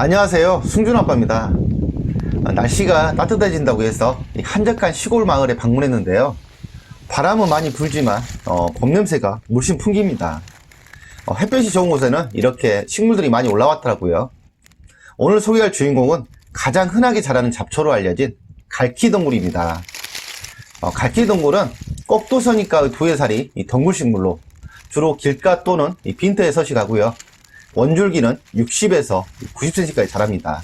안녕하세요. 승준아빠입니다. 아, 날씨가 따뜻해진다고 해서 이 한적한 시골 마을에 방문했는데요. 바람은 많이 불지만 어, 봄 냄새가 물씬 풍깁니다. 어, 햇볕이 좋은 곳에는 이렇게 식물들이 많이 올라왔더라고요. 오늘 소개할 주인공은 가장 흔하게 자라는 잡초로 알려진 갈키동굴입니다. 어, 갈키동굴은 꼭두서니까 두해살이 이 덩굴식물로 주로 길가 또는 이 빈터에 서식하고요. 원줄기는 60에서 90cm까지 자랍니다.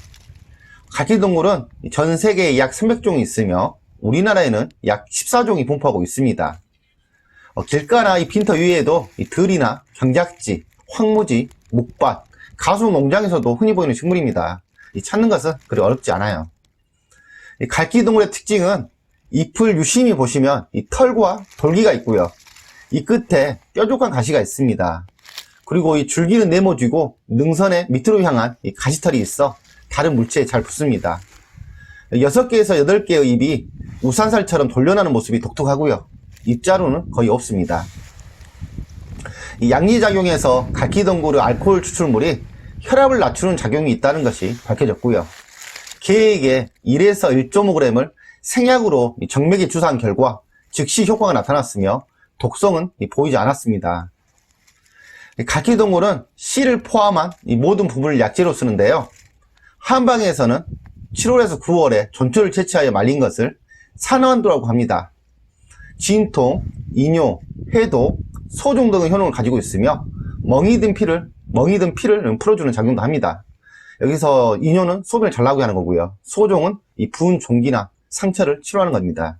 갈키동굴은 전 세계에 약 300종이 있으며 우리나라에는 약 14종이 분포하고 있습니다. 어, 길가나 이 빈터 위에도 이 들이나 경작지, 황무지, 목밭, 가수 농장에서도 흔히 보이는 식물입니다. 이 찾는 것은 그리 어렵지 않아요. 이 갈기동굴의 특징은 잎을 유심히 보시면 이 털과 돌기가 있고요. 이 끝에 뾰족한 가시가 있습니다. 그리고 이 줄기는 네모지고 능선의 밑으로 향한 이 가시털이 있어 다른 물체에 잘 붙습니다. 6개에서 8개의 잎이 우산살처럼 돌려나는 모습이 독특하고요. 잎자루는 거의 없습니다. 이 양리작용에서 갈기동굴의 알코올 추출물이 혈압을 낮추는 작용이 있다는 것이 밝혀졌고요. 개에게 1에서 1.5g을 생약으로 이 정맥에 주사한 결과 즉시 효과가 나타났으며 독성은 이 보이지 않았습니다. 이 갈기동굴은 씨를 포함한 이 모든 부분을 약재로 쓰는데요. 한방에서는 7월에서 9월에 전초를 채취하여 말린 것을 산화한도라고 합니다. 진통, 이뇨, 해독, 소종 등의 효능을 가지고 있으며 멍이 든 피를 멍이 든 피를 풀어주는 작용도 합니다. 여기서 이뇨는 소변을 잘 나오게 하는 거고요. 소종은 이 부은 종기나 상처를 치료하는 겁니다.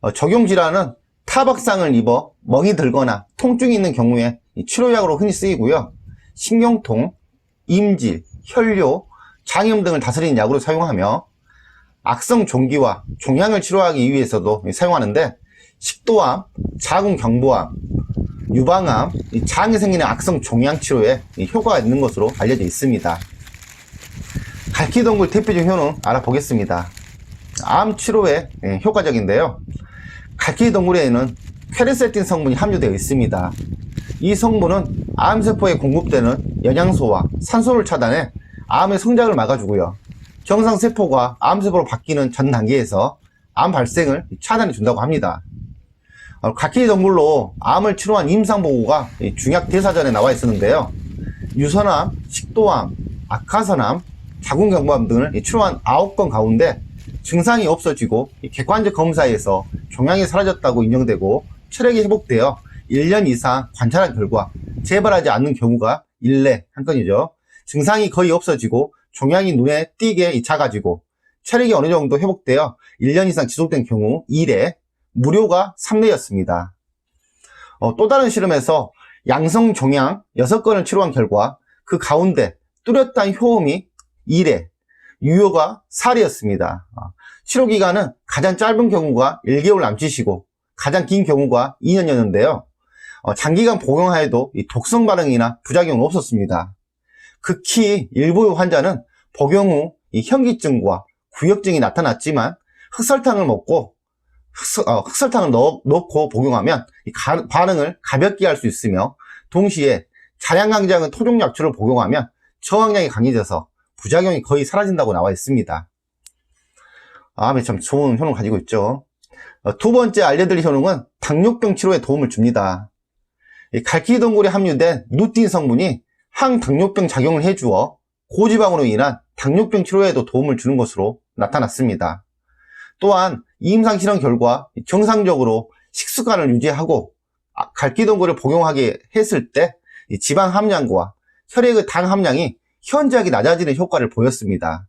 어, 적용 질환은 타박상을 입어 멍이 들거나 통증이 있는 경우에 이 치료약으로 흔히 쓰이고요. 신경통, 임질, 혈뇨, 장염 등을 다스리는 약으로 사용하며 악성 종기와 종양을 치료하기 위해서도 사용하는데 식도암, 자궁경부암, 유방암, 이 장에 생기는 악성 종양 치료에 이 효과가 있는 것으로 알려져 있습니다. 갈기동굴 대표적 효능 알아보겠습니다. 암 치료에 예, 효과적인데요. 갈기동굴에는 퀘르세틴 성분이 함유되어 있습니다. 이 성분은 암세포에 공급되는 영양소와 산소를 차단해 암의 성장을 막아주고요. 정상세포가 암세포로 바뀌는 전 단계에서 암 발생을 차단해 준다고 합니다. 어, 각기 동물로 암을 치료한 임상보고가 이 중약 대사전에 나와 있었는데요. 유선암, 식도암, 악화선암, 자궁경부암 등을 이 치료한 9건 가운데 증상이 없어지고 이 객관적 검사에서 종양이 사라졌다고 인정되고 체력이 회복되어 1년 이상 관찰한 결과 재발하지 않는 경우가 1례 한 건이죠. 증상이 거의 없어지고 종양이 눈에 띄게 이 작아지고 체력이 어느 정도 회복되어 1년 이상 지속된 경우 2례, 무료가 3례였습니다. 어, 또 다른 실험에서 양성 종양 6건을 치료한 결과 그 가운데 뚜렷한 효험이 2례, 유효가 4례였습니다. 치료 기간은 가장 짧은 경우가 1개월 남짓이고 가장 긴 경우가 2년이었는데요. 어, 장기간 복용하여도 이 독성 반응이나 부작용은 없었습니다. 극히 일부의 환자는 복용 후이 현기증과 구역증이 나타났지만 흑설탕을 먹고 흑설, 어, 흑설탕을 넣, 넣고 복용하면 이 가- 반응을 가볍게 할 수 있으며 동시에 자양강장은 토종약초를 복용하면 저항력이 강해져서 부작용이 거의 사라진다고 나와 있습니다. 암에 참 좋은 효능을 가지고 있죠. 어, 두 번째 알려드릴 효능은 당뇨병 치료에 도움을 줍니다. 이 갈기동굴에 함유된 루틴 성분이 항당뇨병 작용을 해주어 고지방으로 인한 당뇨병 치료에도 도움을 주는 것으로 나타났습니다. 또한 임상 실험 결과 정상적으로 식습관을 유지하고 아, 갈기동굴을 복용하게 했을 때이 지방 함량과 혈액의 당 함량이 현저하게 낮아지는 효과를 보였습니다.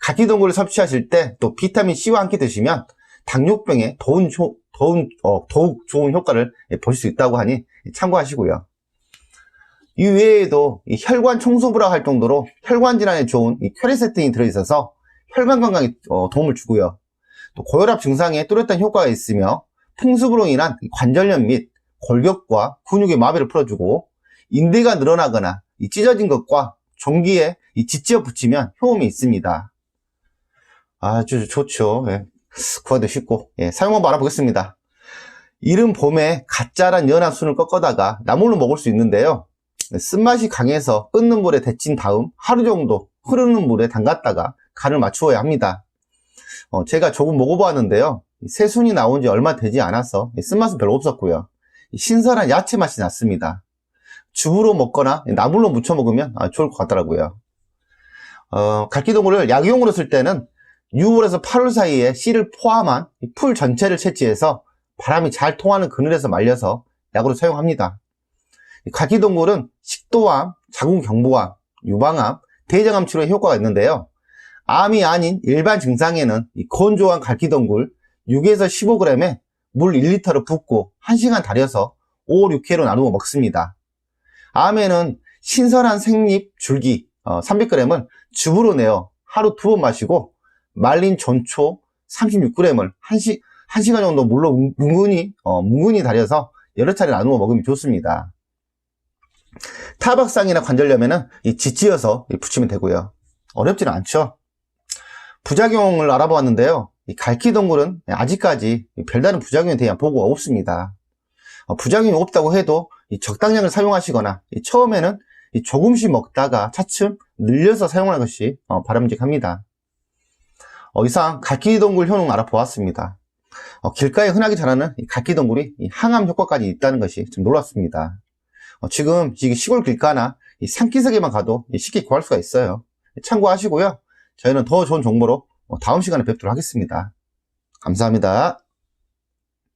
갈기동굴을 섭취하실 때 또 비타민 C와 함께 드시면 당뇨병에 조- 더운, 어, 더욱 좋은 효과를 볼수 있다고 하니 참고하시고요. 이 외에도 이 혈관 청소부라 할 정도로 혈관 질환에 좋은 이 퀘르세틴이 들어있어서 혈관 건강에 어, 도움을 주고요. 또 고혈압 증상에 뚜렷한 효과가 있으며 풍습으로 인한 이 관절염 및 골격과 근육의 마비를 풀어주고 인대가 늘어나거나 이 찢어진 것과 종기에 이 지지어 붙이면 효험이 있습니다. 아주 좋죠. 예. 구하기도 쉽고 예, 사용 방법 알아보겠습니다. 이른 봄에 갓 자란 연한 순을 꺾어다가 나물로 먹을 수 있는데요. 쓴맛이 강해서 끓는 물에 데친 다음 하루 정도 흐르는 물에 담갔다가 간을 맞추어야 합니다. 어, 제가 조금 먹어보았는데요. 이 새순이 나온 지 얼마 되지 않아서 이 쓴맛은 별로 없었고요. 이 신선한 야채 맛이 났습니다. 죽으로 먹거나 나물로 무쳐 먹으면 아, 좋을 것 같더라고요. 어, 갈기동물을 약용으로 쓸 때는 6월에서 8월 사이에 씨를 포함한 이풀 전체를 채취해서 바람이 잘 통하는 그늘에서 말려서 약으로 사용합니다. 이 갈기동물은 식도암, 자궁경부암, 유방암, 대장암 치료에 효과가 있는데요. 암이 아닌 일반 증상에는 이 건조한 갈기동굴 6에서 15g에 물 1리터를 붓고 1시간 달여서 5, 6회로 나누어 먹습니다. 암에는 신선한 생잎, 줄기 300g을 즙으로 내어 하루 두 번 마시고 말린 전초 36g을 1시, 1시간 정도 물로 뭉- 뭉근히, 어, 뭉근히 달여서 여러 차례 나누어 먹으면 좋습니다. 타박상이나 관절염에는 이 지지어서 붙이면 되고요. 어렵지는 않죠. 부작용을 알아보았는데요. 이 갈기동굴은 아직까지 별다른 부작용에 대한 보고가 없습니다. 어, 부작용이 없다고 해도 이 적당량을 사용하시거나 이 처음에는 이 조금씩 먹다가 차츰 늘려서 사용하는 것이 어, 바람직합니다. 어, 이상 갈기동굴 효능 알아보았습니다. 어, 길가에 흔하게 자라는 이 갈기동굴이 이 항암 효과까지 있다는 것이 좀 놀랍습니다. 어, 지금 이 시골 길가나 이 산기슭에만 가도 이 쉽게 구할 수가 있어요. 참고하시고요. 저희는 더 좋은 정보로 어, 다음 시간에 뵙도록 하겠습니다. 감사합니다.